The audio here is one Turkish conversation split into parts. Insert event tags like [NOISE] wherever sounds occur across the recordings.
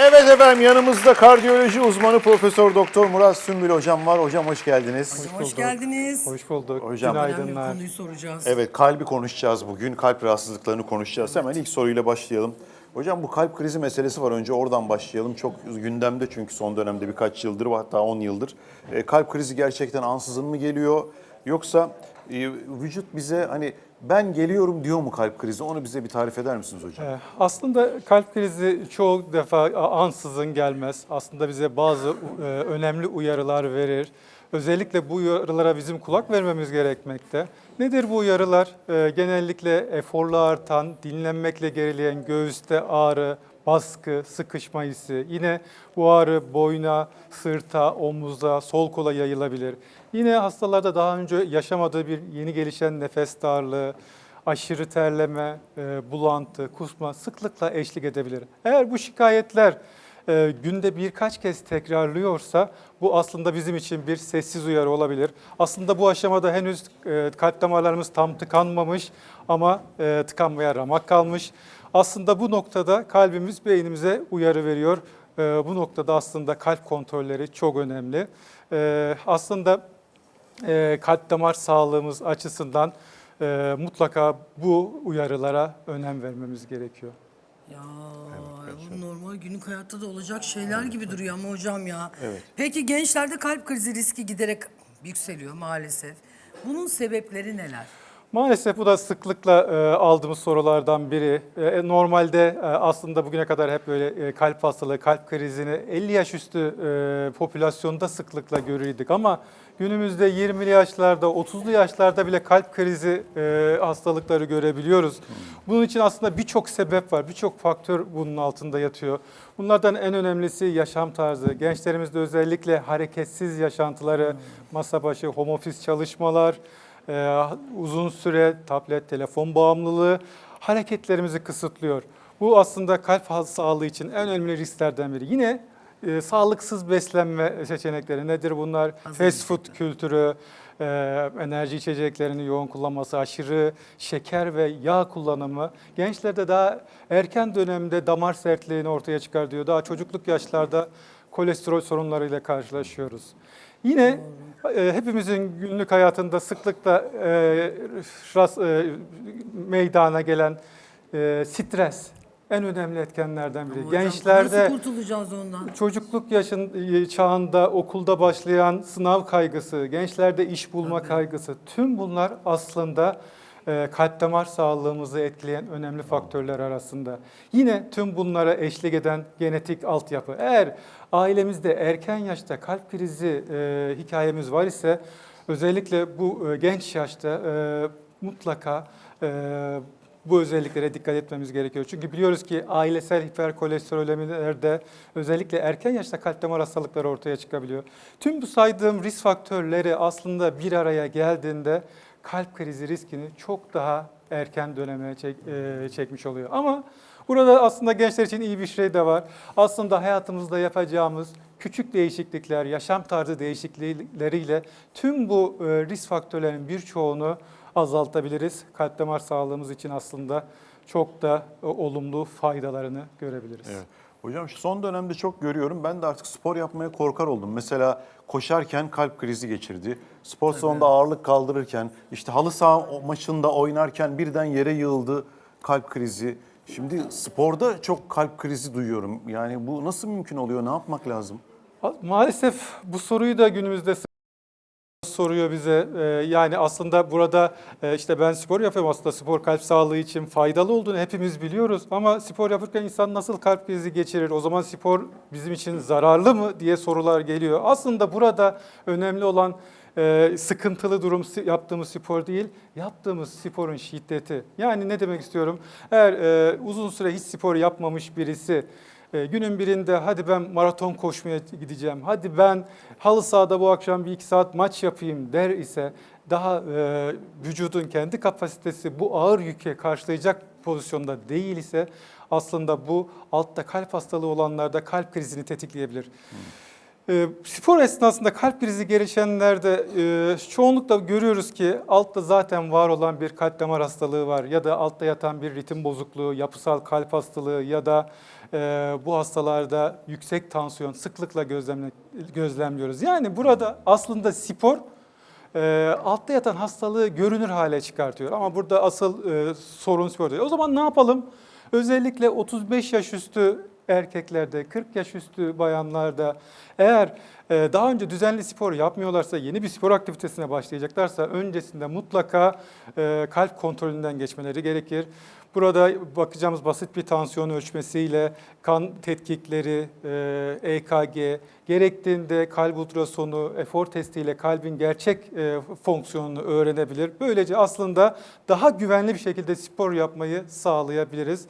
Evet efendim yanımızda kardiyoloji uzmanı Profesör Doktor Murat Sümbül hocam var. Hocam hoş geldiniz. Hocam hoş geldiniz. Hoş bulduk. Hocam. Önemli bir Günaydınlar. konuyu soracağız. Evet kalbi konuşacağız bugün. Kalp rahatsızlıklarını konuşacağız. Hemen ilk soruyla başlayalım. Hocam bu kalp krizi meselesi var. Önce oradan başlayalım. Çok gündemde çünkü son dönemde birkaç yıldır hatta 10 yıldır. E, kalp krizi gerçekten ansızın mı geliyor? Yoksa e, vücut bize hani ben geliyorum diyor mu kalp krizi? Onu bize bir tarif eder misiniz hocam? Ee, Aslında kalp krizi çoğu defa ansızın gelmez. Aslında bize bazı e, önemli uyarılar verir. Özellikle bu uyarılara bizim kulak vermemiz gerekmekte. Nedir bu uyarılar? Ee, Genellikle eforla artan, dinlenmekle gerileyen göğüste ağrı, baskı, sıkışma hissi. Yine bu ağrı boyna, sırta, omuza, sol kola yayılabilir. Yine hastalarda daha önce yaşamadığı bir yeni gelişen nefes darlığı, aşırı terleme, e, bulantı, kusma sıklıkla eşlik edebilir. Eğer bu şikayetler e, günde birkaç kez tekrarlıyorsa bu aslında bizim için bir sessiz uyarı olabilir. Aslında bu aşamada henüz e, kalp damarlarımız tam tıkanmamış ama e, tıkanmaya ramak kalmış. Aslında bu noktada kalbimiz beynimize uyarı veriyor. Bu noktada aslında kalp kontrolleri çok önemli. Aslında e, kalp damar sağlığımız açısından e, mutlaka bu uyarılara önem vermemiz gerekiyor. Ya bu normal günlük hayatta da olacak şeyler gibi duruyor ama hocam ya. Evet. Peki gençlerde kalp krizi riski giderek yükseliyor maalesef. Bunun sebepleri neler? Maalesef bu da sıklıkla e, aldığımız sorulardan biri. E, normalde e, aslında bugüne kadar hep böyle kalp hastalığı, kalp krizini 50 yaş üstü popülasyonda sıklıkla görürdük ama günümüzde 20'li yaşlarda, 30'lu yaşlarda bile kalp krizi hastalıkları görebiliyoruz. Bunun için aslında birçok sebep var, birçok faktör bunun altında yatıyor. Bunlardan en önemlisi yaşam tarzı. Gençlerimizde özellikle hareketsiz yaşantıları, masa başı, home office çalışmalar, ee, uzun süre tablet, telefon bağımlılığı hareketlerimizi kısıtlıyor. Bu aslında kalp sağlığı için en önemli risklerden biri. Yine e, sağlıksız beslenme seçenekleri nedir bunlar? Hazır Fast food kültürü, e, enerji içeceklerini yoğun kullanması, aşırı şeker ve yağ kullanımı gençlerde daha erken dönemde damar sertliğini ortaya çıkar Daha çocukluk yaşlarda kolesterol sorunlarıyla karşılaşıyoruz. Yine e, hepimizin günlük hayatında sıklıkla e, ras, e, meydana gelen e, stres en önemli etkenlerden biri. Ama hocam, Gençlerde Nasıl kurtulacağız ondan? çocukluk yaşın e, çağında okulda başlayan sınav kaygısı, gençlerde iş bulma kaygısı tüm bunlar aslında kalp damar sağlığımızı etkileyen önemli faktörler arasında. Yine tüm bunlara eşlik eden genetik altyapı. Eğer ailemizde erken yaşta kalp krizi e, hikayemiz var ise özellikle bu e, genç yaşta e, mutlaka e, bu özelliklere dikkat etmemiz gerekiyor. Çünkü biliyoruz ki ailesel hiperkolesterolemilerde özellikle erken yaşta kalp damar hastalıkları ortaya çıkabiliyor. Tüm bu saydığım risk faktörleri aslında bir araya geldiğinde kalp krizi riskini çok daha erken döneme çek, e, çekmiş oluyor. Ama burada aslında gençler için iyi bir şey de var. Aslında hayatımızda yapacağımız küçük değişiklikler, yaşam tarzı değişiklikleriyle tüm bu e, risk faktörlerinin birçoğunu azaltabiliriz. Kalp damar sağlığımız için aslında çok da e, olumlu faydalarını görebiliriz. Evet. Hocam şu son dönemde çok görüyorum. Ben de artık spor yapmaya korkar oldum. Mesela koşarken kalp krizi geçirdi. Spor salonunda ağırlık kaldırırken, işte halı saha maçında oynarken birden yere yığıldı kalp krizi. Şimdi sporda çok kalp krizi duyuyorum. Yani bu nasıl mümkün oluyor? Ne yapmak lazım? Maalesef bu soruyu da günümüzde soruyor bize. Ee, Yani aslında burada e, işte ben spor yapıyorum aslında spor kalp sağlığı için faydalı olduğunu hepimiz biliyoruz. Ama spor yapırken insan nasıl kalp krizi geçirir? O zaman spor bizim için zararlı mı diye sorular geliyor. Aslında burada önemli olan e, sıkıntılı durum yaptığımız spor değil, yaptığımız sporun şiddeti. Yani ne demek istiyorum? Eğer e, uzun süre hiç spor yapmamış birisi e, günün birinde hadi ben maraton koşmaya gideceğim, hadi ben halı sahada bu akşam bir iki saat maç yapayım der ise daha e, vücudun kendi kapasitesi bu ağır yüke karşılayacak pozisyonda değil ise aslında bu altta kalp hastalığı olanlarda kalp krizini tetikleyebilir. E, spor esnasında kalp krizi gelişenlerde e, çoğunlukla görüyoruz ki altta zaten var olan bir kalp damar hastalığı var ya da altta yatan bir ritim bozukluğu, yapısal kalp hastalığı ya da e, bu hastalarda yüksek tansiyon sıklıkla gözlemliyoruz. Yani burada aslında spor e, altta yatan hastalığı görünür hale çıkartıyor. Ama burada asıl e, sorun spor değil. O zaman ne yapalım? Özellikle 35 yaş üstü erkeklerde, 40 yaş üstü bayanlarda eğer e, daha önce düzenli spor yapmıyorlarsa, yeni bir spor aktivitesine başlayacaklarsa öncesinde mutlaka e, kalp kontrolünden geçmeleri gerekir. Burada bakacağımız basit bir tansiyon ölçmesiyle kan tetkikleri, e, EKG, gerektiğinde kalp ultrasonu, efor testiyle kalbin gerçek e, fonksiyonunu öğrenebilir. Böylece aslında daha güvenli bir şekilde spor yapmayı sağlayabiliriz.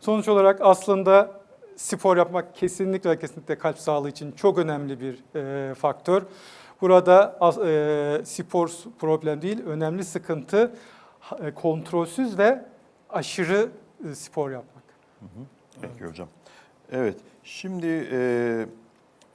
Sonuç olarak aslında spor yapmak kesinlikle kesinlikle kalp sağlığı için çok önemli bir e, faktör. Burada e, spor problem değil, önemli sıkıntı e, kontrolsüz ve aşırı e, spor yapmak. Peki hocam. Evet. Şimdi e,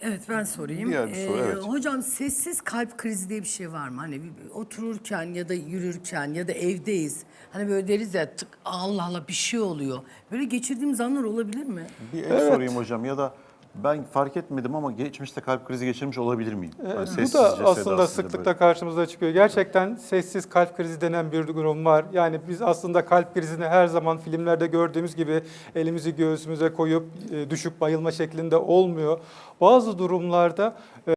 Evet ben sorayım. Ee, Diğer bir soru, evet. Hocam sessiz kalp krizi diye bir şey var mı? Hani bir- bir otururken ya da yürürken ya da evdeyiz. Hani böyle deriz ya tık Allah Allah bir şey oluyor. Böyle geçirdiğimiz anlar olabilir mi? bir el sorayım hocam ya da ben fark etmedim ama geçmişte kalp krizi geçirmiş olabilir miyim? Ee, Yani Bu sessizce, da aslında sedasızca sıklıkla böyle. karşımıza çıkıyor. Gerçekten sessiz kalp krizi denen bir durum var. Yani biz aslında kalp krizini her zaman filmlerde gördüğümüz gibi elimizi göğsümüze koyup e, düşüp bayılma şeklinde olmuyor. Bazı durumlarda e,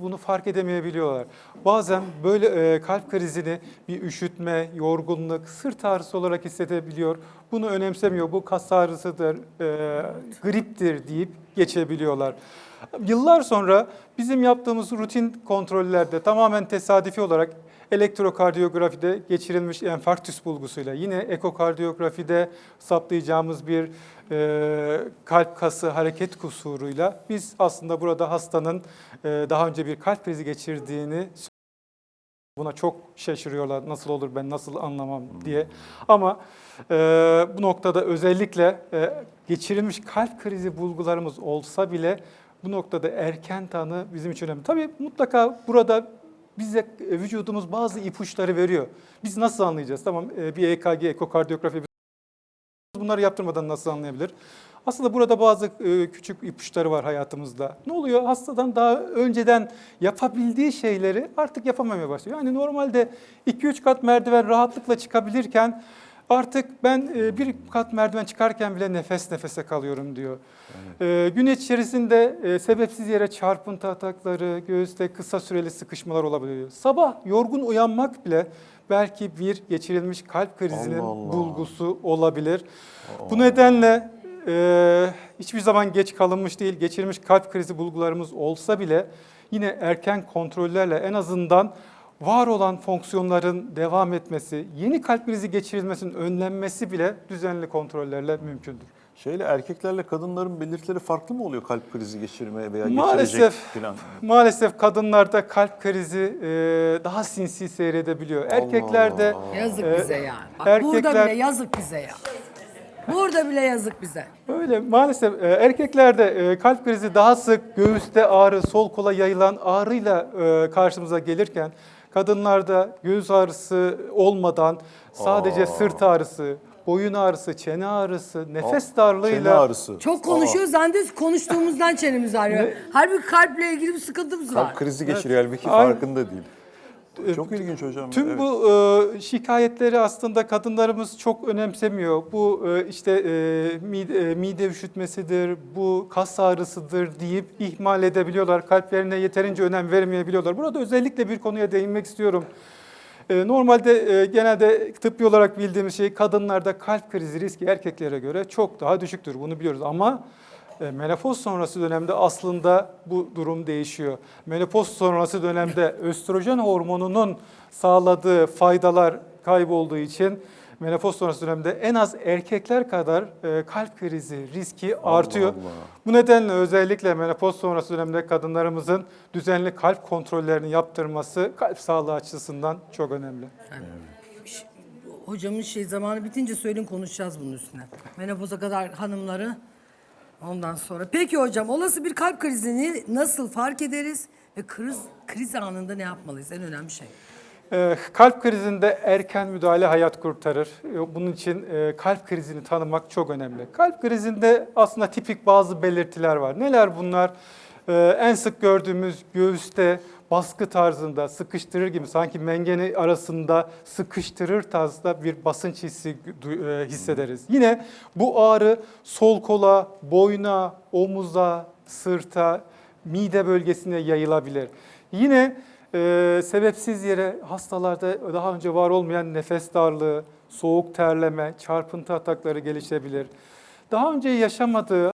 bunu fark edemeyebiliyorlar. Bazen böyle e, kalp krizini bir üşütme, yorgunluk, sırt ağrısı olarak hissedebiliyor. Bunu önemsemiyor. Bu kas ağrısıdır, e, griptir deyip geçebiliyorlar. Yıllar sonra bizim yaptığımız rutin kontrollerde tamamen tesadüfi olarak elektrokardiyografide geçirilmiş enfarktüs bulgusuyla yine ekokardiyografide saptayacağımız bir e, kalp kası hareket kusuruyla biz aslında burada hastanın e, daha önce bir kalp krizi geçirdiğini Buna çok şaşırıyorlar. Nasıl olur ben nasıl anlamam diye. Ama e, bu noktada özellikle e, geçirilmiş kalp krizi bulgularımız olsa bile bu noktada erken tanı bizim için önemli. Tabii mutlaka burada bize e, vücudumuz bazı ipuçları veriyor. Biz nasıl anlayacağız? Tamam e, bir EKG, ekokardiyografi bunları yaptırmadan nasıl anlayabilir? Aslında burada bazı e, küçük ipuçları var hayatımızda. Ne oluyor? Hastadan daha önceden yapabildiği şeyleri artık yapamamaya başlıyor. Yani normalde 2-3 kat merdiven rahatlıkla çıkabilirken artık ben e, bir kat merdiven çıkarken bile nefes nefese kalıyorum diyor. E, gün içerisinde e, sebepsiz yere çarpıntı atakları, göğüste kısa süreli sıkışmalar olabiliyor. Sabah yorgun uyanmak bile belki bir geçirilmiş kalp krizinin Allah Allah. bulgusu olabilir. Bu nedenle e, hiçbir zaman geç kalınmış değil. Geçirilmiş kalp krizi bulgularımız olsa bile yine erken kontrollerle en azından var olan fonksiyonların devam etmesi, yeni kalp krizi geçirilmesinin önlenmesi bile düzenli kontrollerle mümkündür. Şeyle erkeklerle kadınların belirtileri farklı mı oluyor kalp krizi geçirme veya Maalesef. geçirecek falan? Maalesef kadınlarda kalp krizi e, daha sinsi seyredebiliyor. Erkeklerde Allah. Yazık Ee, bize ya. Bak burada erkekler- bile yazık bize ya. Burada bile yazık bize. Öyle maalesef e, erkeklerde e, kalp krizi daha sık göğüste ağrı, sol kola yayılan ağrıyla e, karşımıza gelirken kadınlarda göğüs ağrısı olmadan sadece Aa. sırt ağrısı, boyun ağrısı, çene ağrısı, nefes Çene darlığıyla ağrısı. Çok konuşuyoruz zannediyoruz konuştuğumuzdan çenemiz ağrıyor. Halbuki kalple ilgili bir sıkıntımız var. Kalp krizi geçiriyor halbuki Aynen. farkında değil. Çok ilginç hocam. Tüm evet. bu e, şikayetleri aslında kadınlarımız çok önemsemiyor. Bu e, işte e, mide, e, mide üşütmesidir, bu kas ağrısıdır deyip ihmal edebiliyorlar. Kalplerine yeterince önem vermeyebiliyorlar. Burada özellikle bir konuya değinmek istiyorum. E, normalde e, genelde tıbbi olarak bildiğimiz şey kadınlarda kalp krizi riski erkeklere göre çok daha düşüktür. Bunu biliyoruz ama Menopoz sonrası dönemde aslında bu durum değişiyor. Menopoz sonrası dönemde [LAUGHS] östrojen hormonunun sağladığı faydalar kaybolduğu için menopoz sonrası dönemde en az erkekler kadar e, kalp krizi riski artıyor. Allah. Bu nedenle özellikle menopoz sonrası dönemde kadınlarımızın düzenli kalp kontrollerini yaptırması kalp sağlığı açısından çok önemli. Hocamın şey zamanı bitince söyleyin konuşacağız bunun üstüne. Menopoza kadar hanımları ondan sonra. Peki hocam olası bir kalp krizini nasıl fark ederiz ve kriz kriz anında ne yapmalıyız? En önemli şey. Ee, Kalp krizinde erken müdahale hayat kurtarır. Ee, Bunun için e, kalp krizini tanımak çok önemli. Kalp krizinde aslında tipik bazı belirtiler var. Neler bunlar? Ee, En sık gördüğümüz göğüste baskı tarzında sıkıştırır gibi sanki mengeni arasında sıkıştırır tarzda bir basınç hissi e, hissederiz. Yine bu ağrı sol kola, boyna, omuza, sırta, mide bölgesine yayılabilir. Yine e, sebepsiz yere hastalarda daha önce var olmayan nefes darlığı, soğuk terleme, çarpıntı atakları gelişebilir. Daha önce yaşamadığı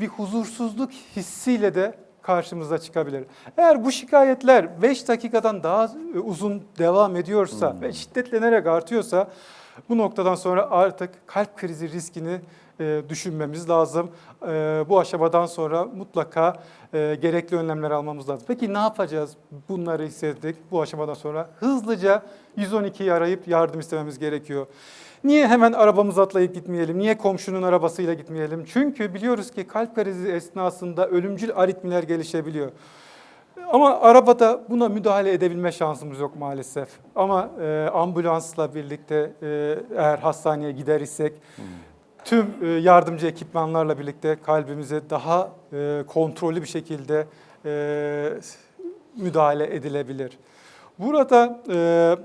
bir huzursuzluk hissiyle de karşımıza çıkabilir. Eğer bu şikayetler 5 dakikadan daha e, uzun devam ediyorsa ve şiddetlenerek artıyorsa bu noktadan sonra artık kalp krizi riskini e, düşünmemiz lazım. E, bu aşamadan sonra mutlaka e, gerekli önlemler almamız lazım. Peki ne yapacağız? Bunları hissettik. Bu aşamadan sonra hızlıca 112'yi arayıp yardım istememiz gerekiyor. Niye hemen arabamızı atlayıp gitmeyelim? Niye komşunun arabasıyla gitmeyelim? Çünkü biliyoruz ki kalp krizi esnasında ölümcül aritmiler gelişebiliyor. Ama arabada buna müdahale edebilme şansımız yok maalesef. Ama e, ambulansla birlikte e, eğer hastaneye gider isek tüm e, yardımcı ekipmanlarla birlikte kalbimize daha e, kontrollü bir şekilde e, müdahale edilebilir. Burada e,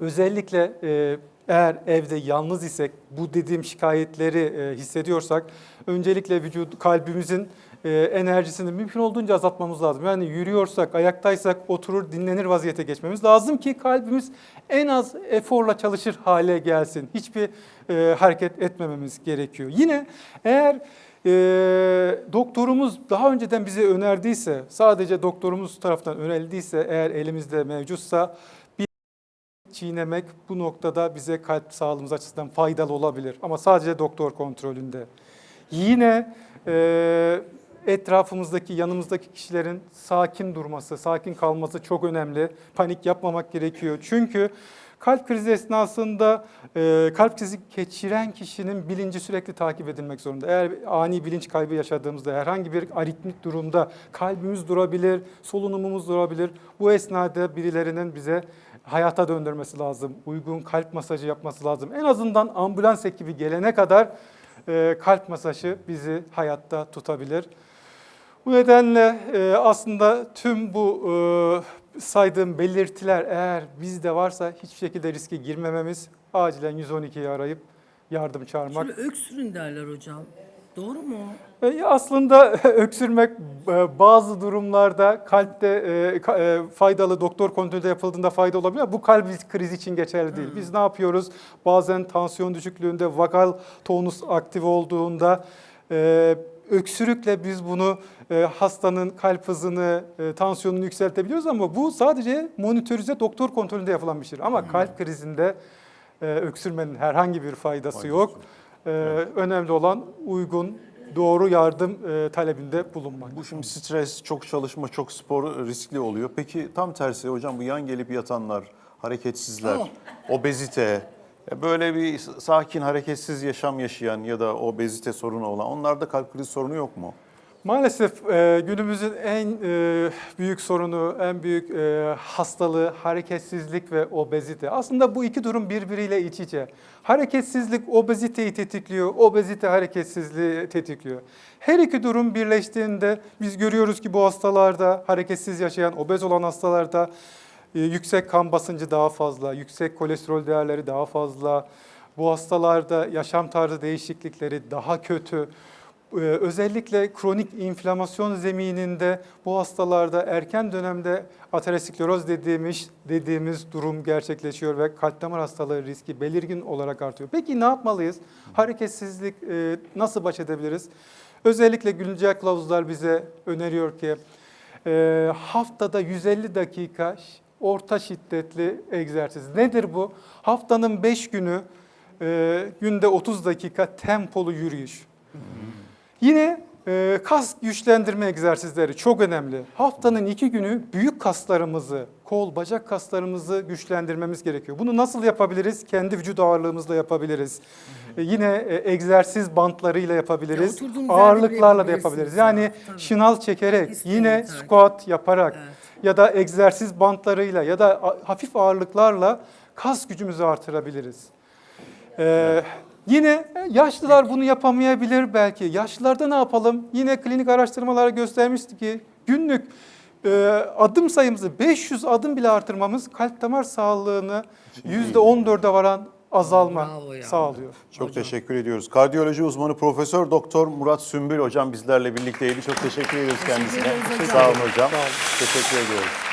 özellikle e, eğer evde yalnız isek bu dediğim şikayetleri e, hissediyorsak öncelikle vücut kalbimizin e, enerjisini mümkün olduğunca azaltmamız lazım. Yani yürüyorsak, ayaktaysak oturur dinlenir vaziyete geçmemiz lazım ki kalbimiz en az eforla çalışır hale gelsin. Hiçbir e, hareket etmememiz gerekiyor. Yine eğer e, doktorumuz daha önceden bize önerdiyse, sadece doktorumuz tarafından önerildiyse, eğer elimizde mevcutsa çiğnemek bu noktada bize kalp sağlığımız açısından faydalı olabilir. Ama sadece doktor kontrolünde. Yine e, etrafımızdaki, yanımızdaki kişilerin sakin durması, sakin kalması çok önemli. Panik yapmamak gerekiyor. Çünkü kalp krizi esnasında e, kalp krizi geçiren kişinin bilinci sürekli takip edilmek zorunda. Eğer ani bilinç kaybı yaşadığımızda, herhangi bir aritmik durumda kalbimiz durabilir, solunumumuz durabilir. Bu esnada birilerinin bize hayata döndürmesi lazım. Uygun kalp masajı yapması lazım. En azından ambulans ekibi gelene kadar e, kalp masajı bizi hayatta tutabilir. Bu nedenle e, aslında tüm bu e, saydığım belirtiler eğer bizde varsa hiçbir şekilde riske girmememiz, acilen 112'yi arayıp yardım çağırmak. Şöyle öksürün derler hocam. Doğru mu? E, Aslında [LAUGHS] öksürmek e, bazı durumlarda kalpte e, faydalı doktor kontrolü yapıldığında fayda olabilir bu kalp krizi için geçerli değil. Biz ne yapıyoruz? Bazen tansiyon düşüklüğünde vakal tonus aktif olduğunda e, öksürükle biz bunu e, hastanın kalp hızını, e, tansiyonunu yükseltebiliyoruz ama bu sadece monitörize doktor kontrolünde yapılan bir şey. Ama kalp krizinde e, öksürmenin herhangi bir faydası yok. Ee, Önemli olan uygun, doğru yardım e, talebinde bulunmak. Bu şimdi stres, çok çalışma, çok spor riskli oluyor. Peki tam tersi hocam bu yan gelip yatanlar, hareketsizler, obezite, e, böyle bir sakin hareketsiz yaşam yaşayan ya da obezite sorunu olan onlarda kalp krizi sorunu yok mu? Maalesef e, günümüzün en e, büyük sorunu, en büyük e, hastalığı hareketsizlik ve obezite. Aslında bu iki durum birbiriyle iç içe. Hareketsizlik obeziteyi tetikliyor, obezite hareketsizliği tetikliyor. Her iki durum birleştiğinde biz görüyoruz ki bu hastalarda, hareketsiz yaşayan, obez olan hastalarda e, yüksek kan basıncı daha fazla, yüksek kolesterol değerleri daha fazla. Bu hastalarda yaşam tarzı değişiklikleri daha kötü. Ee, özellikle kronik inflamasyon zemininde bu hastalarda erken dönemde ateroskleroz dediğimiz dediğimiz durum gerçekleşiyor ve kalp damar hastalığı riski belirgin olarak artıyor. Peki ne yapmalıyız? Hareketsizlik e, nasıl baş edebiliriz? Özellikle güncel kılavuzlar bize öneriyor ki e, haftada 150 dakika orta şiddetli egzersiz. Nedir bu? Haftanın 5 günü e, günde 30 dakika tempolu yürüyüş. Yine e, kas güçlendirme egzersizleri çok önemli. Haftanın iki günü büyük kaslarımızı, kol, bacak kaslarımızı güçlendirmemiz gerekiyor. Bunu nasıl yapabiliriz? Kendi vücut ağırlığımızla yapabiliriz. E, yine e, egzersiz bantlarıyla yapabiliriz. Ya Ağırlıklarla da yapabiliriz. ya, Yani tabii. şınav çekerek, İsteyin yine ki. squat yaparak, Evet. ya da egzersiz bantlarıyla ya da hafif ağırlıklarla kas gücümüzü artırabiliriz. Ee, yine yaşlılar bunu yapamayabilir belki. Yaşlılarda ne yapalım? Yine klinik araştırmalar göstermişti ki günlük e, adım sayımızı 500 adım bile artırmamız kalp damar sağlığını %14'e varan azalma Bravo sağlıyor. Çok teşekkür ediyoruz. Kardiyoloji uzmanı Profesör Doktor Murat Sümbül hocam bizlerle birlikteydi. Çok teşekkür ediyoruz kendisine. ederiz hocam. Sağ olun hocam. Sağ olun. Teşekkür ediyoruz.